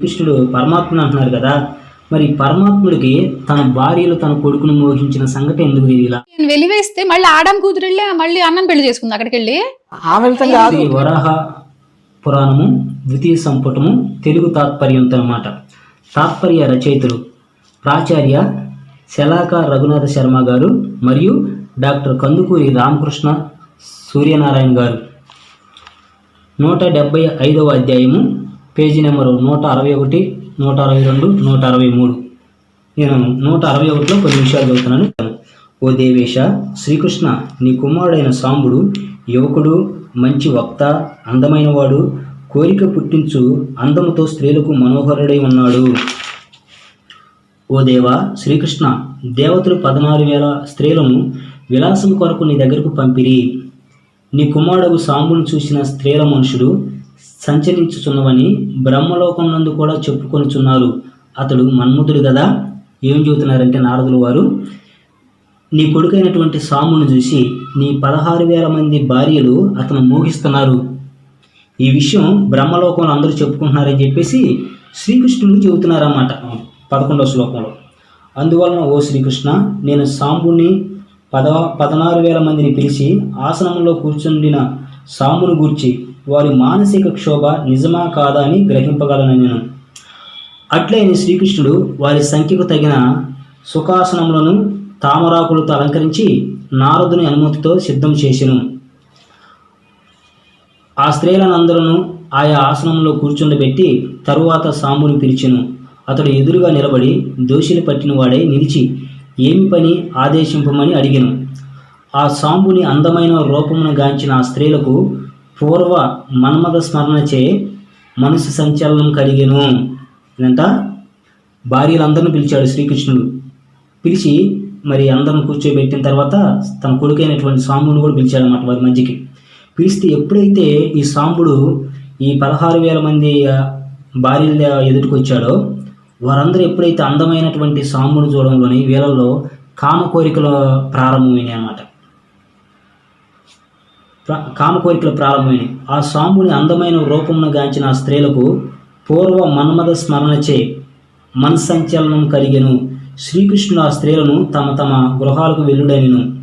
కృష్ణుడు పరమాత్మను అంటున్నారు కదా మరి పరమాత్ముడికి తన భార్యలు తన కొడుకును మోహించిన సంగతి ఎందుకు తెలియలా నేను వెలివేస్తే మళ్ళీ ఆడాం కూతురెళ్ళి మళ్ళీ అన్నం పెళ్ళి చేసుకుంది అక్కడికి వెళ్ళి కాదు. ఇది వరాహ పురాణము ద్వితీయ సంపుటము తెలుగు తాత్పర్యంతో అన్నమాట. తాత్పర్య రచయితలు ప్రాచార్య శలాక రఘునాథ శర్మ గారు మరియు డాక్టర్ కందుకూరి రామకృష్ణ సూర్యనారాయణ గారు. నూట డెబ్బై ఐదవ అధ్యాయము పేజీ నెంబరు నూట అరవై ఒకటి నూట అరవై రెండు నూట అరవై మూడు. నేను నూట అరవై ఒకటిలో కొన్ని విషయాలు చదువుతున్నాను. ఓ దేవేశ శ్రీకృష్ణ నీ కుమారుడైన సాంబుడు యువకుడు మంచి వక్త అందమైనవాడు కోరిక పుట్టించు అందముతో స్త్రీలకు మనోహరుడై ఉన్నాడు. ఓ దేవా శ్రీకృష్ణ దేవతలు పదనారు వేల స్త్రీలను విలాసం కొరకు నీ దగ్గరకు పంపిరి. నీ కుమారుడు సాంబును చూసిన స్త్రీల మనుషుడు సంచరించుచున్నవని బ్రహ్మలోకం నందు కూడా చెప్పుకొనిచున్నారు. అతడు మన్ముదుడు కదా ఏం చెబుతున్నారంటే నారదులు వారు నీ కొడుకైనటువంటి సామును చూసి నీ పదహారు వేల మంది భార్యలు అతను మోగిస్తున్నారు ఈ విషయం బ్రహ్మలోకంలో అందరూ చెప్పుకుంటున్నారని చెప్పేసి శ్రీకృష్ణుడు చెబుతున్నారన్నమాట పదకొండవ శ్లోకంలో. అందువలన ఓ శ్రీకృష్ణ నేను సాంబుని పద పదనారు వేల మందిని పిలిచి ఆసనంలో కూర్చుండిన సామును గూర్చి వారి మానసిక క్షోభ నిజమా కాదా అని గ్రహింపగలను నేను అట్లయిన శ్రీకృష్ణుడు వారి సంఖ్యకు తగిన సుఖాసనములను తామరాకులతో అలంకరించి నారదుని అనుమతితో సిద్ధం చేసెను. ఆ స్త్రీలనందరూ ఆయా ఆసనంలో కూర్చుండబెట్టి తరువాత సాంబుని పిలిచెను. అతడు ఎదురుగా నిలబడి దోషిని పట్టిన వాడై నిలిచి ఏమి పని? ఆదేశింపమని అడిగాను. ఆ సాంబుని అందమైన రూపమును గాంచిన ఆ స్త్రీలకు పూర్వ మన్మథ స్మరణచే మనసు సంచలనం కలిగెను. ఇదంట భార్యలందరిని పిలిచాడు శ్రీకృష్ణుడు. పిలిచి మరి అందరం కూర్చోబెట్టిన తర్వాత తన కొడుకైనటువంటి సాంబుని కూడా పిలిచాడు వారి మధ్యకి. పిలిస్తే ఎప్పుడైతే ఈ సాంబుడు ఈ పదహారు వేల మంది భార్యల ఎదుటికొచ్చాడో వారందరూ ఎప్పుడైతే అందమైనటువంటి సాంబుని చూడంలోని వీళ్ళల్లో కామ కోరికలు ప్రారంభమైనాయి అన్నమాట కామ కోరికలు ప్రారంభమైనవి ఆ సాంబుని అందమైన రూపమును గాంచిన ఆ స్త్రీలకు పూర్వ మన్మథ స్మరణచే మనసంచలనం కలిగెను. శ్రీకృష్ణుడు ఆ స్త్రీలను తమ తమ గృహాలకు వెళ్ళుడనిను.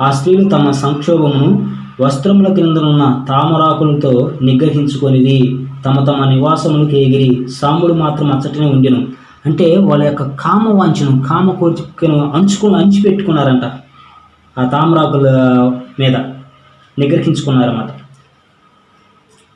ఆ స్త్రీలు తమ సంక్షోభమును వస్త్రముల క్రిందనున్న తామరాకులతో నిగ్రహించుకొనిది తమ తమ నివాసములకు ఎగిరి సాముడు మాత్రం అచ్చటనే ఉండెను. అంటే వాళ్ళ యొక్క కామ వాంఛను కామ కోరికను అంచుకొని అంచి పెట్టుకున్నారంట ఆ తామరాకుల మీద. నిగ్రహించుకున్నారన్నమాట.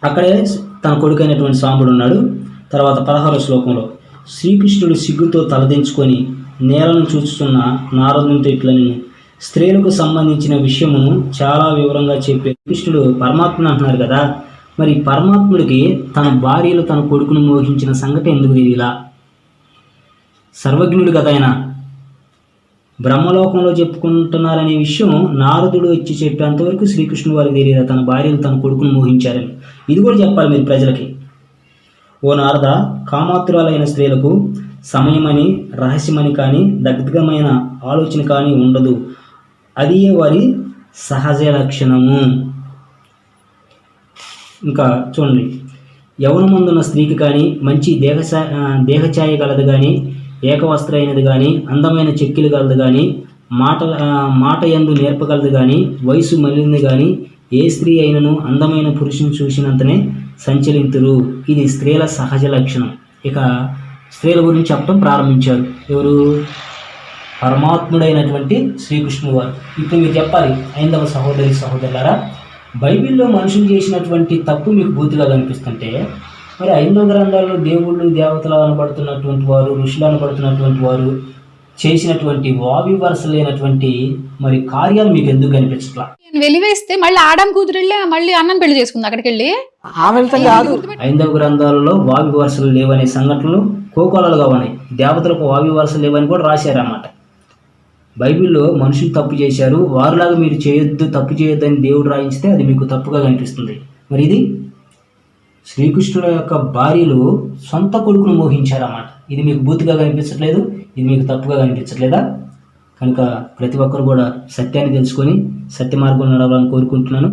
అక్కడే తన కొడుకైనటువంటి సాంబుడు ఉన్నాడు. తర్వాత పదహారో శ్లోకంలో శ్రీకృష్ణుడు సిగ్గుతో తలదించుకొని నేలను చూస్తున్న నారదునితో ఇట్లని స్త్రీలకు సంబంధించిన విషయమును చాలా వివరంగా చెప్పే కృష్ణుడు పరమాత్మను అంటున్నారు కదా. మరి పరమాత్ముడికి తన భార్యలు తన కొడుకును మోహించిన సంగతి ఎందుకు తెలియలా? సర్వజ్ఞుడు కదా ఆయన. బ్రహ్మలోకంలో చెప్పుకుంటున్నారనే విషయం నారదుడు వచ్చి చెప్పేంత వరకు శ్రీకృష్ణుడు వారికి తెలియదు. తన భార్యలు తన కొడుకును మోహించారని. ఇది కూడా చెప్పాలి మీరు ప్రజలకి. ఓ నారద కామాతురాలైన స్త్రీలకు సమయమని రహస్యమని కానీ దగ్ధమైన ఆలోచన కానీ ఉండదు. అది వారి సహజ లక్షణము? ఇంకా చూడండి. యవనమందున్న స్త్రీకి కానీ మంచి దేహ దేహఛాయ గలదు కానీ ఏకవస్త్రైనది కానీ అందమైన చెక్కిలు గలదు కానీ మాట మాట ఎందు నేర్పగలదు కానీ వయసు మళ్ళింది కానీ ఏ స్త్రీ అయినను అందమైన పురుషుని చూసినంతనే సంచలింతురు. ఇది స్త్రీల సహజ లక్షణం. ఇక స్త్రీల గురించి చెప్పడం ప్రారంభించారు. ఎవరు? పరమాత్ముడైనటువంటి శ్రీకృష్ణుడు వారు. ఇప్పుడు మీరు చెప్పాలి ఐందవ సహోదరి సహోదరులారా బైబిల్లో మనుషులు చేసినటువంటి తప్పు మీకు బూతిగా కనిపిస్తుంటే మరి ఐదవ గ్రంథాల్లో దేవుళ్ళు దేవతలు అనబడుతున్నటువంటి వారు ఋషులు అనబడుతున్నటువంటి వారు చేసినటువంటి వావి వరస లేనటువంటి మరి కార్యాలు మీకు ఎందుకు కనిపించట్లా? నేను వెలివేస్తే మళ్ళీ ఆడాం కూతురెళ్ళి మళ్ళీ అన్నం పెళ్ళి చేసుకుంది అక్కడికి వెళ్ళి కాదు. ఐదవ గ్రంథాలలో వావి వరుసలు లేవనే సంఘటనలు కోకోలలుగా ఉన్నాయి. దేవతలకు వావి వరుసలు లేవని కూడా రాశారన్నమాట. బైబిల్లో మనుషులు తప్పు చేశారు వారిలాగా మీరు చేయొద్దు తప్పు చేయొద్దని దేవుడు రాయించితే అది మీకు తప్పుగా కనిపిస్తుంది. మరి ఇది శ్రీకృష్ణుడు యొక్క భార్యలు సొంత కొడుకును మోహించారన్నమాట. ఇది మీకు బూతిగా కనిపించట్లేదు ఇది మీకు తప్పుగా కనిపించట్లేదా? కనుక ప్రతి ఒక్కరు కూడా సత్యాన్ని తెలుసుకొని సత్య మార్గంలో నడవాలని కోరుకుంటున్నాను.